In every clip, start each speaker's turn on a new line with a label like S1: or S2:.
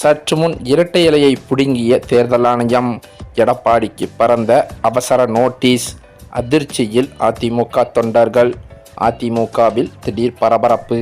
S1: சற்று முன் இரட்டை இலையை புடுங்கிய தேர்தல் ஆணையம் எடப்பாடிக்கு பறந்த அவசர நோட்டீஸ் அதிர்ச்சியில் அதிமுக தொண்டர்கள். அதிமுகவில் திடீர் பரபரப்பு.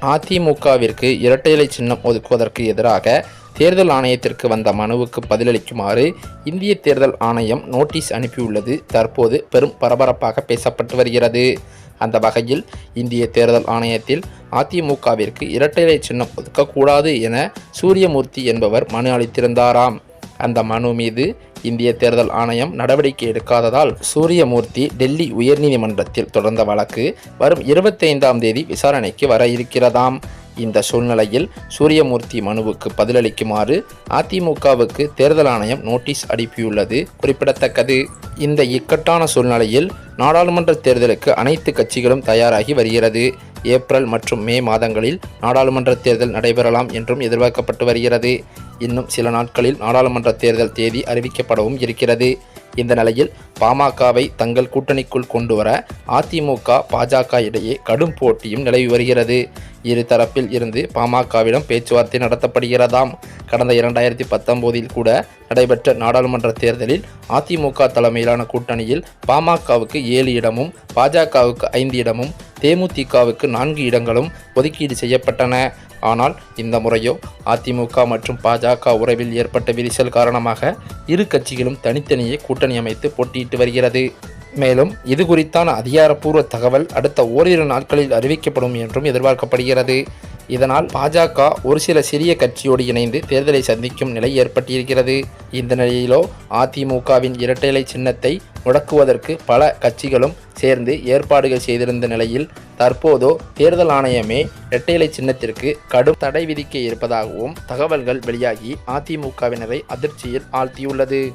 S1: அதிமுகவிற்கு இரட்டை இலை சின்னம் ஒதுக்குவதற்கு எதிராக தேர்தல் ஆணையத்திற்கு வந்த மனுவுக்கு பதிலளிக்குமாறு இந்திய தேர்தல் ஆணையம் நோட்டீஸ் அனுப்பியுள்ளது. தற்போது பெரும் பரபரப்பாக பேசப்பட்டு வருகிறது. அந்த வகையில் இந்திய தேர்தல் ஆணையத்தில் அதிமுகவிற்கு இரட்டைலை சின்னம் ஒதுக்கக்கூடாது என சூரியமூர்த்தி என்பவர் மனு அளித்திருந்தாராம். அந்த மனு மீது இந்திய தேர்தல் ஆணையம் நடவடிக்கை எடுக்காததால் சூரியமூர்த்தி டெல்லி உயர்நீதிமன்றத்தில் தொடர்ந்த வழக்கு வரும் இருபத்தைந்தாம் தேதி விசாரணைக்கு வர இருக்கிறதாம். இந்த சூழ்நிலையில் சூரியமூர்த்தி மனுவுக்கு பதிலளிக்குமாறு அதிமுகவுக்கு தேர்தல் ஆணையம் நோட்டீஸ் அனுப்பியுள்ளது குறிப்பிடத்தக்கது. இந்த இக்கட்டான சூழ்நிலையில் நாடாளுமன்ற தேர்தலுக்கு அனைத்து கட்சிகளும் தயாராகி வருகிறது. ஏப்ரல் மற்றும் மே மாதங்களில் நாடாளுமன்ற தேர்தல் நடைபெறலாம் என்றும் எதிர்பார்க்கப்பட்டு வருகிறது. இன்னும் சில நாட்களில் நாடாளுமன்ற தேர்தல் தேதி அறிவிக்கப்படவும் இருக்கிறது. இந்த நிலையில் பாமகவை தங்கள் கூட்டணிக்குள் கொண்டு வர அதிமுக பாஜக இடையே கடும் போட்டியும் நிலவி வருகிறது. இரு தரப்பில் இருந்து பாமகவிடம் பேச்சுவார்த்தை நடத்தப்படுகிறதாம். கடந்த இரண்டாயிரத்தி பத்தொம்போதில் கூட நடைபெற்ற நாடாளுமன்ற தேர்தலில் அதிமுக தலைமையிலான கூட்டணியில் பாமகவுக்கு ஏழு இடமும் பாஜகவுக்கு ஐந்து இடமும் தேமுதிகவுக்கு நான்கு இடங்களும் ஒதுக்கீடு செய்யப்பட்டன. ஆனால் இந்த முறையோ அதிமுக மற்றும் பாஜக உறவில் ஏற்பட்ட விரிசல் காரணமாக இரு கட்சிகளும் தனித்தனியே கூட்டணி அமைத்து போட்டியிட்டு வருகிறது. மேலும் இது குறித்தான அதிகாரப்பூர்வ தகவல் அடுத்த ஓரிரு நாட்களில் அறிவிக்கப்படும் என்றும் எதிர்பார்க்கப்படுகிறது. இதனால் பாஜக ஒரு சில சிறிய கட்சியோடு இணைந்து தேர்தலை சந்திக்கும் நிலை ஏற்பட்டிருக்கிறது. இந்த நிலையிலோ அதிமுகவின் இரட்டைலை சின்னத்தை முடக்குவதற்கு பல கட்சிகளும் சேர்ந்து ஏற்பாடுகள் செய்திருந்த நிலையில் தற்போதோ தேர்தல் ஆணையமே இரட்டைலை சின்னத்திற்கு கடும் தடை விதிக்க இருப்பதாகவும் தகவல்கள் வெளியாகி அதிமுகவினரை அதிர்ச்சியில் ஆழ்த்தியுள்ளது.